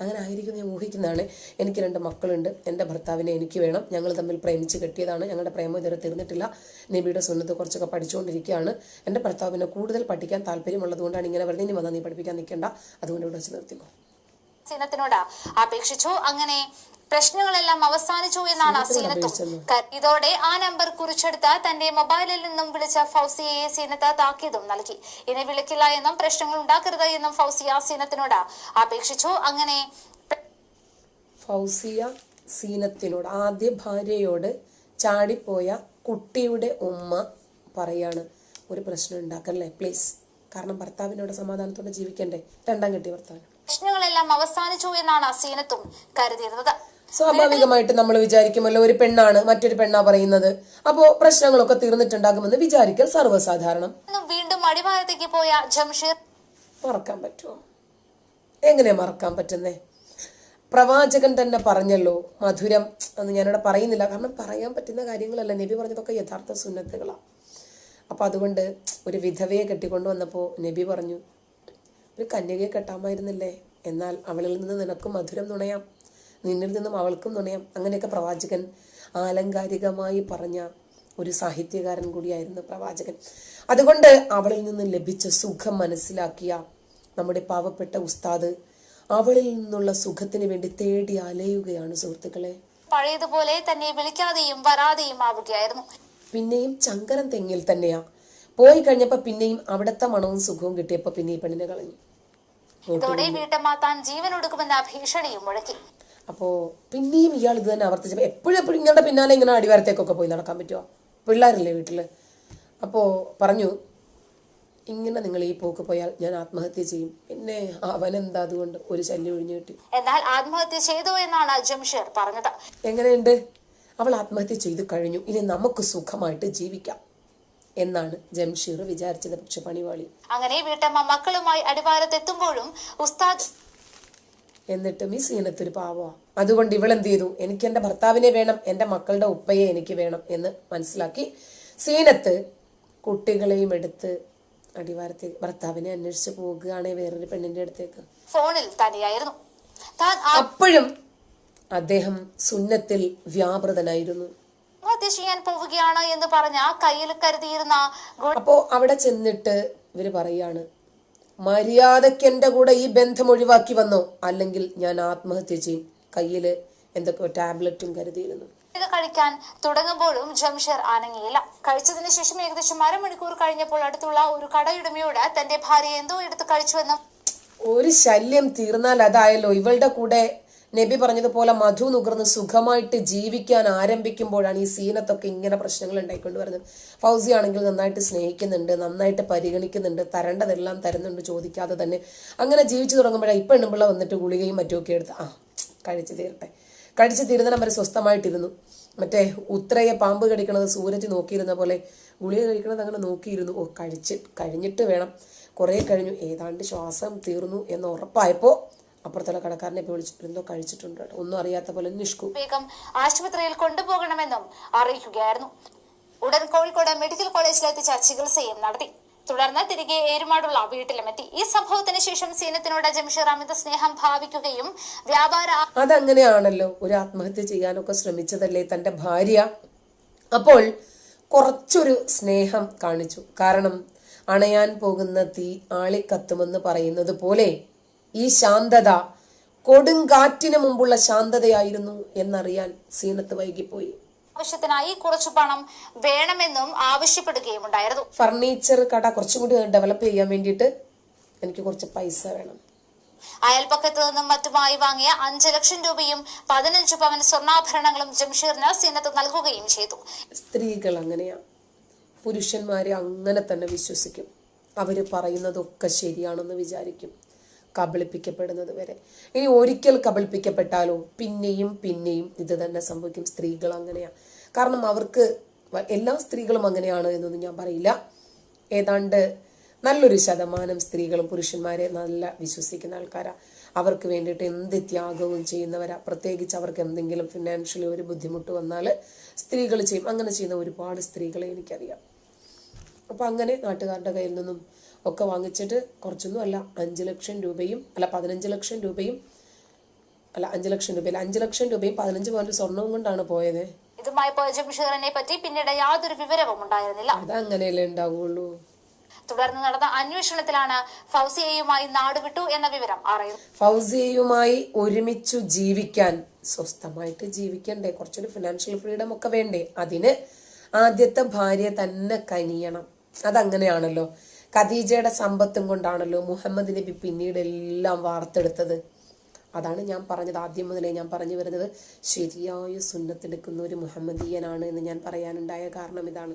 അങ്ങനെ ആയിരിക്കും ഞാൻ ഊഹിക്കുന്നതാണ്. എനിക്ക് രണ്ട് മക്കളുണ്ട്. എന്റെ ഭർത്താവിനെ എനിക്ക് വേണം. ഞങ്ങൾ തമ്മിൽ പ്രേമിച്ച് കെട്ടിയതാണ്. ഞങ്ങളുടെ പ്രേമം ഇതുവരെ തീർന്നിട്ടില്ല. നബിയുടെ സുന്നത്ത് കുറച്ചൊക്കെ പഠിച്ചുകൊണ്ടിരിക്കുകയാണ്. എന്റെ ഭർത്താവിനെ കൂടുതൽ പഠിക്കാൻ താല്പര്യമുള്ളതുകൊണ്ടാണ് ഇങ്ങനെ പറഞ്ഞ് ഇനി വന്നാൽ നീ പഠിപ്പിക്കാൻ നിൽക്കേണ്ട. അതുകൊണ്ട് ഇവിടെ വെച്ച് നിർത്തിക്കോ. സീനത്തിനോട് അപേക്ഷിച്ചു. അങ്ങനെ പ്രശ്നങ്ങളെല്ലാം അവസാനിച്ചു എന്നാണ് സീനത്തും? ഇതോടെ ആ നമ്പർ കുറിച്ചെടുത്ത തന്റെ മൊബൈലിൽ നിന്നും വിളിച്ച ഫൗസിയെ സീനത്ത് താക്കീതും നൽകി. ഇനി വിളിക്കില്ല എന്നും പ്രശ്നങ്ങൾ ഉണ്ടാക്കരുത് എന്നും ഫൗസിയ സീനത്തിനോട് അപേക്ഷിച്ചു. അങ്ങനെ ഫൗസിയ സീനത്തിനോട് ആദ്യ ഭാര്യയോട് ചാടിപ്പോയ കുട്ടിയുടെ ഉമ്മ പറയാണ് ഒരു പ്രശ്നം ഉണ്ടാക്കല്ലേ പ്ലീസ് കാരണം ഭർത്താവിനോട് സമാധാനത്തോടെ ജീവിക്കണ്ടേ? രണ്ടാം കെട്ടി ഭർത്താവിന്. പ്രശ്നങ്ങളെല്ലാം അവസാനിച്ചു എന്നാണ് സീനത്തും കരുതിയിരുന്നത്. സ്വാഭാവികമായിട്ട് നമ്മൾ വിചാരിക്കുമല്ലോ ഒരു പെണ്ണാണ് മറ്റൊരു പെണ്ണാ പറയുന്നത്. അപ്പോ പ്രശ്നങ്ങളൊക്കെ തീർന്നിട്ടുണ്ടാകുമെന്ന് വിചാരിക്കൽ സർവസാധാരണം. വീണ്ടും അടിവാരത്തേക്ക് പോയ ജംഷീർ മറക്കാൻ പറ്റുമോ? എങ്ങനെ മറക്കാൻ പറ്റുന്നേ? പ്രവാചകൻ തന്നെ പറഞ്ഞല്ലോ മധുരം എന്ന് ഞാനിവിടെ പറയുന്നില്ല. കാരണം പറയാൻ പറ്റുന്ന കാര്യങ്ങളല്ല. നബി പറഞ്ഞതൊക്കെ യഥാർത്ഥ സുന്നത്തുകളാണ് അപ്പോൾ അതുകൊണ്ട് ഒരു വിധവയെ കെട്ടിക്കൊണ്ടു വന്നപ്പോൾ നബി പറഞ്ഞു ഒരു കന്യകയെ കെട്ടാമായിരുന്നില്ലേ? എന്നാൽ അവളിൽ നിന്ന് നിനക്കും മധുരം നുണയാം. നിന്നിൽ നിന്നും അവൾക്കും നുണയാം. അങ്ങനെയൊക്കെ പ്രവാചകൻ ആലങ്കാരികമായി പറഞ്ഞ ഒരു സാഹിത്യകാരൻ കൂടിയായിരുന്നു പ്രവാചകൻ. അതുകൊണ്ട് അവളിൽ നിന്ന് ലഭിച്ച സുഖം മനസ്സിലാക്കിയ നമ്മുടെ പാവപ്പെട്ട ഉസ്താദ് അവളിൽ നിന്നുള്ള സുഖത്തിന് വേണ്ടി തേടി അലയുകയാണ് സുഹൃത്തുക്കളെ. പഴയതുപോലെ തന്നെ വിളിക്കാതെയും വരാതെയും ആവുകയായിരുന്നു. പിന്നെയും ചങ്കരം തെങ്ങിൽ തന്നെയാ. പോയി കഴിഞ്ഞപ്പോ പിന്നെയും അവിടത്തെ മണവും സുഖവും കിട്ടിയപ്പോ പിന്നെ ഈ പെണ്ണിനെ കളഞ്ഞു. ഇതോടെ വീട്ടമ്മ താൻ ജീവൻ ഒടുക്കുമെന്ന ഭീഷണിയും മുഴക്കി. അപ്പോ പിന്നെയും ഇയാൾ ഇത് തന്നെ ആവർത്തിച്ചപ്പോൾ എപ്പോഴും എപ്പോഴും ഇങ്ങനെ പിന്നാലെ ഇങ്ങനെ അടിവാരത്തേക്കൊക്കെ പോയി നടക്കാൻ പറ്റുമോ പിള്ളേരല്ലേ വീട്ടിൽ? അപ്പോ പറഞ്ഞു ഇങ്ങനെ നിങ്ങൾ ഈ പോക്ക് പോയാൽ ഞാൻ ആത്മഹത്യ ചെയ്യും. പിന്നെ അവൻ എന്താ അതുകൊണ്ട് ഒരു ശല്യം ഒഴിഞ്ഞു കിട്ടി? എന്നാൽ ആത്മഹത്യ ചെയ്തു എന്നാണ് ജംഷീർ പറഞ്ഞത്. എങ്ങനെയുണ്ട്? അവൾ ആത്മഹത്യ ചെയ്തു കഴിഞ്ഞു. ഇനി നമുക്ക് സുഖമായിട്ട് ജീവിക്കാം. എന്നാണ് ജംഷീർ വിചാരിച്ചത്. പക്ഷെ പണിവാളി. അങ്ങനെ വീട്ടമ്മ മക്കളുമായി അടിവാരത്തെത്തുമ്പോഴും ഉസ്താദ് എന്നിട്ട് ഈ സീനത്തൊരു പാവമാണ് അതുകൊണ്ട് ഇവൾ ഇവളെന്ത് ചെയ്തു എനിക്ക് എന്റെ ഭർത്താവിനെ വേണം എന്റെ മക്കളുടെ ഉപ്പയെ എനിക്ക് വേണം എന്ന് മനസ്സിലാക്കി സീനത്ത് കുട്ടികളെയും എടുത്ത് അടിവാരത്തെ ഭർത്താവിനെ അന്വേഷിച്ച് പോകുകയാണെ വേറൊരു പെണ്ണിന്റെ അടുത്തേക്ക്. ഫോണിൽ തന്നെയായിരുന്നു താൻ അപ്പോഴും അദ്ദേഹം സുന്നത്തിൽ വ്യാപൃതനായിരുന്നു. ആത്മഹത്യ ചെയ്യാൻ പോവുകയാണ് എന്ന് പറഞ്ഞ കയ്യിൽ കരുതിയിരുന്ന അപ്പോ അവിടെ ചെന്നിട്ട് ഇവർ പറയാണ് മര്യാദയ്ക്ക് എന്റെ കൂടെ ഈ ബന്ധം ഒഴിവാക്കി വന്നോ? അല്ലെങ്കിൽ ഞാൻ ആത്മഹത്യ ചെയ്യും. കയ്യിൽ എന്തൊക്കെയോ ടാബ്ലറ്റും കരുതിയിരുന്നു. ഗുളിക കഴിക്കാൻ തുടങ്ങുമ്പോഴും ജംഷർ ആനങ്ങിയില്ല. കഴിച്ചതിന് ശേഷം ഏകദേശം അരമണിക്കൂർ കഴിഞ്ഞപ്പോൾ അടുത്തുള്ള ഒരു കടയുടമയോട് തന്റെ ഭാര്യ എന്തോ എടുത്ത് കഴിച്ചുവെന്നും ഒരു ശല്യം തീർന്നാൽ അതായല്ലോ ഇവളുടെ കൂടെ നബി പറഞ്ഞതുപോലെ മധു നുകർന്ന് സുഖമായിട്ട് ജീവിക്കാൻ ആരംഭിക്കുമ്പോഴാണ് ഈ സീനത്തൊക്കെ ഇങ്ങനെ പ്രശ്നങ്ങൾ ഉണ്ടായിക്കൊണ്ട് വരുന്നത്. ഫൗസി ആണെങ്കിൽ നന്നായിട്ട് സ്നേഹിക്കുന്നുണ്ട് നന്നായിട്ട് പരിഗണിക്കുന്നുണ്ട് തരേണ്ടതെല്ലാം തരുന്നുണ്ട് ചോദിക്കാതെ തന്നെ. അങ്ങനെ ജീവിച്ചു തുടങ്ങുമ്പോഴാണ് ഇപ്പം എണ്ണുമ്പിള്ള വന്നിട്ട് ഗുളികയും മറ്റുമൊക്കെ എടുത്ത് ആ കഴിച്ചു തീരട്ടെ. കഴിച്ചു തീരുന്നിടം വരെ സ്വസ്ഥമായിട്ടിരുന്നു. മറ്റേ ഉത്രയെ പാമ്പ് കടിക്കണത് സൂരജ് നോക്കിയിരുന്ന പോലെ ഗുളിക കഴിക്കണത് അങ്ങനെ നോക്കിയിരുന്നു. ഓ കഴിച്ച് കഴിഞ്ഞിട്ട് വേണം. കുറേ കഴിഞ്ഞു. ഏതാണ്ട് ശ്വാസം തീർന്നു എന്ന് ഉറപ്പായപ്പോൾ അപ്പുറത്തുള്ള കടക്കാരനെ ഇപ്പോൾ എന്തോ കഴിച്ചിട്ടുണ്ട് ഒന്നും അറിയാത്ത പോലെ നിഷ്കു. വേഗം ആശുപത്രിയിൽ കൊണ്ടുപോകണമെന്നും അറിയിക്കുകയായിരുന്നു. ഉടൻ കോഴിക്കോട് മെഡിക്കൽ കോളേജിലെത്തിച്ച ചികിത്സയും നടത്തി. തുടർന്ന് തിരികെ ഏരുമാടുള്ള വീട്ടിലുമെത്തി. ഈ സംഭവത്തിന് ശേഷം സീനത്തിനോട് ജംഷീർ അമിത സ്നേഹം ഭാവിക്കുകയും വ്യാപാര അതങ്ങനെയാണല്ലോ. ഒരു ആത്മഹത്യ ചെയ്യാനൊക്കെ ശ്രമിച്ചതല്ലേ തന്റെ ഭാര്യ. അപ്പോൾ കുറച്ചൊരു സ്നേഹം കാണിച്ചു. കാരണം അണയാൻ പോകുന്ന തീ ആളിക്കത്തുമെന്ന് പറയുന്നത് പോലെ ഈ ശാന്തത കൊടുങ്കാറ്റിന് മുമ്പുള്ള ശാന്തതയായിരുന്നു എന്നറിയാൻ സീനത്ത് വൈകിപ്പോയി. ആവശ്യത്തിനായി കുറച്ച് പണം വേണമെന്നും ആവശ്യപ്പെടുകയും ഉണ്ടായിരുന്നു ഫർണിച്ചർ കട കുറച്ചും കൂടി ഡെവലപ്പ് ചെയ്യാൻ വേണ്ടിയിട്ട് എനിക്ക് കുറച്ച് പൈസ വേണം. അയൽപക്കത്ത് നിന്നും മറ്റുമായി വാങ്ങിയ അഞ്ച് ലക്ഷം രൂപയും പതിനഞ്ച് പവൻ സ്വർണാഭരണങ്ങളും ജംഷീറിന് സീനത്ത് നൽകുകയും ചെയ്തു. സ്ത്രീകൾ അങ്ങനെയാ. പുരുഷന്മാരെ അങ്ങനെ തന്നെ വിശ്വസിക്കും. അവർ പറയുന്നതൊക്കെ ശരിയാണെന്ന് വിചാരിക്കും. കബളിപ്പിക്കപ്പെടുന്നത് വരെ. ഇനി ഒരിക്കൽ കബളിപ്പിക്കപ്പെട്ടാലോ പിന്നെയും പിന്നെയും ഇത് തന്നെ സംഭവിക്കും. സ്ത്രീകൾ അങ്ങനെയാണ് കാരണം അവർക്ക് എല്ലാ സ്ത്രീകളും അങ്ങനെയാണ് എന്നൊന്നും ഞാൻ പറയില്ല. ഏതാണ്ട് നല്ലൊരു ശതമാനം സ്ത്രീകളും പുരുഷന്മാരെ നല്ല വിശ്വസിക്കുന്ന ആൾക്കാരാ. അവർക്ക് വേണ്ടിയിട്ട് എന്ത് ത്യാഗവും ചെയ്യുന്നവരാ. പ്രത്യേകിച്ച് അവർക്ക് എന്തെങ്കിലും ഫിനാൻഷ്യലി ഒരു ബുദ്ധിമുട്ട് വന്നാൽ സ്ത്രീകൾ ചെയ്യും. അങ്ങനെ ചെയ്യുന്ന ഒരുപാട് സ്ത്രീകളെ എനിക്കറിയാം. അപ്പം അങ്ങനെ നാട്ടുകാരുടെ കയ്യിൽ നിന്നും ഒക്കെ വാങ്ങിച്ചിട്ട് കുറച്ചൊന്നും അല്ല അഞ്ച് ലക്ഷം രൂപയും അല്ല പതിനഞ്ച് ലക്ഷം രൂപയും അല്ല അഞ്ച് ലക്ഷം രൂപയിൽ അഞ്ച് ലക്ഷം രൂപയും പതിനഞ്ച് പവന്റെ സ്വർണവും കൊണ്ടാണ് പോയത്. ഇതുമായി പോയ ജംഷീറിനെ പറ്റി പിന്നീട് യാതൊരു വിവരവും ഉണ്ടായിരുന്നില്ല. അതങ്ങനെയല്ലേ ഉണ്ടാവുള്ളൂ. തുടർന്ന് നടന്ന അന്വേഷണത്തിലാണ് ഫൗസിയയുമായി നാടുവിട്ടു എന്ന വിവരം അറിയുന്നത്. ഫൗസിയയുമായി ഒരുമിച്ചു ജീവിക്കാൻ സ്വസ്ഥമായിട്ട് ജീവിക്കണ്ടേ കുറച്ചൊരു ഫിനാൻഷ്യൽ ഫ്രീഡം ഒക്കെ വേണ്ടേ അതിന് ആദ്യത്തെ ഭാര്യ തന്നെ കനിയണം. അതങ്ങനെയാണല്ലോ. ഖദീജയുടെ സമ്പത്തും കൊണ്ടാണല്ലോ മുഹമ്മദ് നബി പിന്നീട് എല്ലാം വാർത്തെടുത്തത്. അതാണ് ഞാൻ പറഞ്ഞത് ആദ്യം മുതലേ ഞാൻ പറഞ്ഞു വരുന്നത്. ശരിയായ സുന്നത്തെടുക്കുന്ന ഒരു മുഹമ്മദീയനാണ് എന്ന് ഞാൻ പറയാനുണ്ടായ കാരണം ഇതാണ്.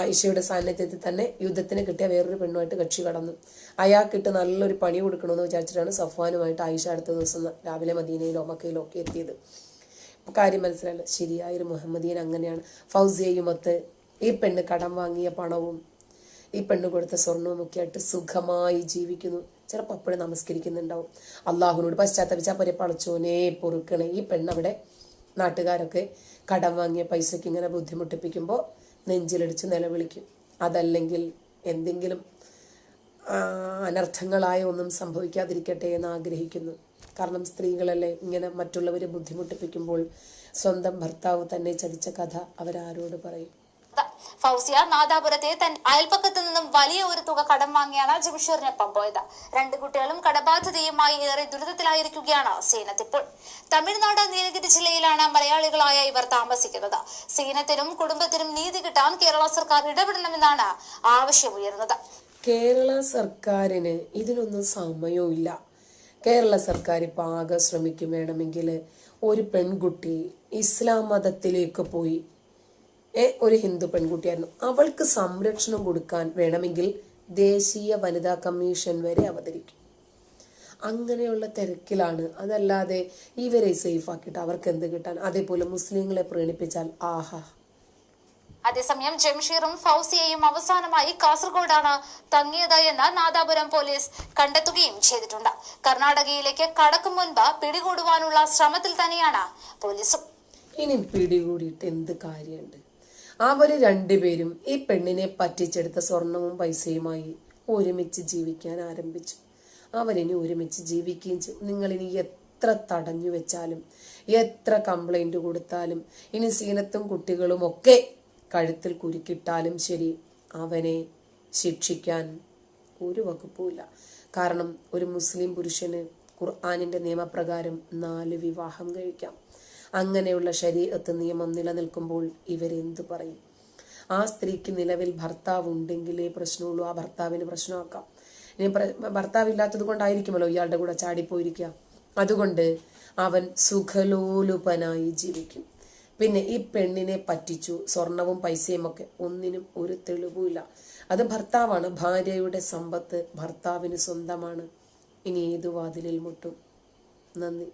ആയിഷയുടെ സാന്നിധ്യത്തിൽ തന്നെ യുദ്ധത്തിന് കിട്ടിയ വേറൊരു പെണ്ണുമായിട്ട് കക്ഷി കടന്നു. അയാൾക്കിട്ട് നല്ലൊരു പണി കൊടുക്കണമെന്ന് വിചാരിച്ചിട്ടാണ് സഫ്വാനുമായിട്ട് ആയിഷ അടുത്ത ദിവസം രാവിലെ മദീനയിലോ മക്കയിലോ ഒക്കെ എത്തിയത്. കാര്യം മനസ്സിലായില്ല? ശരിയായൊരു മുഹമ്മദീയൻ അങ്ങനെയാണ്. ഫൗസിയയുമൊത്ത് ഈ പെണ്ണ് കടം വാങ്ങിയ പണവും ഈ പെണ്ണ് കൊടുത്ത സ്വർണവും ഒക്കെ ആയിട്ട് സുഖമായി ജീവിക്കുന്നു. ചിലപ്പോൾ അപ്പോഴും നമസ്കരിക്കുന്നുണ്ടാവും. അള്ളാഹുവിനോട് പശ്ചാത്തപിച്ചാൽ പോലെ പളച്ചോനെ പൊറുക്കണേ. ഈ പെണ്ണവിടെ നാട്ടുകാരൊക്കെ കടം വാങ്ങിയ പൈസയ്ക്ക് ഇങ്ങനെ ബുദ്ധിമുട്ടിപ്പിക്കുമ്പോൾ നെഞ്ചിലടിച്ച് നിലവിളിക്കും. അതല്ലെങ്കിൽ എന്തെങ്കിലും അനർത്ഥങ്ങളായ ഒന്നും സംഭവിക്കാതിരിക്കട്ടെ എന്ന് ആഗ്രഹിക്കുന്നു. കാരണം സ്ത്രീകളല്ലേ ഇങ്ങനെ മറ്റുള്ളവരെ ബുദ്ധിമുട്ടിപ്പിക്കുമ്പോൾ സ്വന്തം ഭർത്താവ് തന്നെ ചതിച്ച കഥ അവരാരോട് പറയും. ഫൗസിയ നാദാപുരത്തെ തൻ അയൽപ്പക്കത്ത് നിന്നും വലിയ ഒരു തുക കടം വാങ്ങിയാണ് ജംഷീറിനൊപ്പം പോയത്. രണ്ട് കുട്ടികളും കടബാധ്യതയുമായി ഏറെ ദുരിതത്തിലായിരിക്കുകയാണ് സീനത്ത് ഇപ്പോൾ തമിഴ്നാട് നീലഗിരി ജില്ലയിലാണ് മലയാളികളായ ഇവർ താമസിക്കുന്നത്. സീനത്തിനും കുടുംബത്തിനും നീതി കിട്ടാൻ കേരള സർക്കാർ ഇടപെടണമെന്നാണ് ആവശ്യമുയർന്നത് കേരള സർക്കാരിന് ഇതിനൊന്നും സമയമില്ല കേരള സർക്കാർ ഇപ്പം ആകെ ശ്രമിക്കും വേണമെങ്കിൽ ഒരു പെൺകുട്ടി ഇസ്ലാം മതത്തിലേക്ക് പോയി ഒരു ഹിന്ദു പെൺകുട്ടിയായിരുന്നു. അവൾക്ക് സംരക്ഷണം കൊടുക്കാൻ വേണമെങ്കിൽ ദേശീയ വനിതാ കമ്മീഷൻ വരെ അവതരിക്കും. അങ്ങനെയുള്ള തിരക്കിലാണ്. അതല്ലാതെ ഇവരെ സേഫ് ആക്കിയിട്ട് അവർക്ക് എന്ത് കിട്ടാൻ? അതേപോലെ മുസ്ലിങ്ങളെ പ്രീണിപ്പിച്ചാൽ ആഹാ. അതേസമയം ജംഷീറും ഫൗസിയയും അവസാനമായി കാസർഗോഡാണ് തങ്ങിയത് എന്ന് നാദാപുരം പോലീസ് കണ്ടെത്തുകയും ചെയ്തിട്ടുണ്ട്. കർണാടകയിലേക്ക് കടക്കും മുൻപ് പിടികൂടുവാനുള്ള ശ്രമത്തിൽ തന്നെയാണ് പോലീസും. ഇനി പിടികൂടിയിട്ട് എന്ത് കാര്യമുണ്ട്? അവർ രണ്ടുപേരും ഈ പെണ്ണിനെ പറ്റിച്ചെടുത്ത സ്വർണവും പൈസയുമായി ഒരുമിച്ച് ജീവിക്കാൻ ആരംഭിച്ചു. അവരിനി ഒരുമിച്ച് ജീവിക്കുകയും ചെയ്യും. നിങ്ങളിനി എത്ര തടഞ്ഞു വെച്ചാലും എത്ര കംപ്ലൈന്റ് കൊടുത്താലും ഇനി സീനത്തും കുട്ടികളും ഒക്കെ കഴുത്തിൽ കുരുക്കിട്ടാലും ശരി അവനെ ശിക്ഷിക്കാൻ ഒരു വകുപ്പുമില്ല കാരണം ഒരു മുസ്ലിം പുരുഷന് ഖുർആാനിന്റെ നിയമപ്രകാരം നാല് വിവാഹം കഴിക്കാം. അങ്ങനെയുള്ള ശരീരത്ത് നിയമം നിലനിൽക്കുമ്പോൾ ഇവരെന്തു പറയും? ആ സ്ത്രീക്ക് നിലവിൽ ഭർത്താവ് ഉണ്ടെങ്കിലേ പ്രശ്നമുള്ളൂ. ആ ഭർത്താവിന് പ്രശ്നമാക്കാം. ഇനി ഭർത്താവ് ഇല്ലാത്തത് കൊണ്ടായിരിക്കുമല്ലോ ഇയാളുടെ കൂടെ ചാടിപ്പോയിരിക്കുക. അതുകൊണ്ട് അവൻ സുഖലോലുപനായി ജീവിക്കും. പിന്നെ ഈ പെണ്ണിനെ പറ്റിച്ചു സ്വർണവും പൈസയും ഒക്കെ ഒന്നിനും ഒരു തെളിവുമില്ല. അത് ഭർത്താവാണ്. ഭാര്യയുടെ സമ്പത്ത് ഭർത്താവിന് സ്വന്തമാണ്. ഇനി ഏതു വാതിലിൽ മുട്ടും? നന്ദി.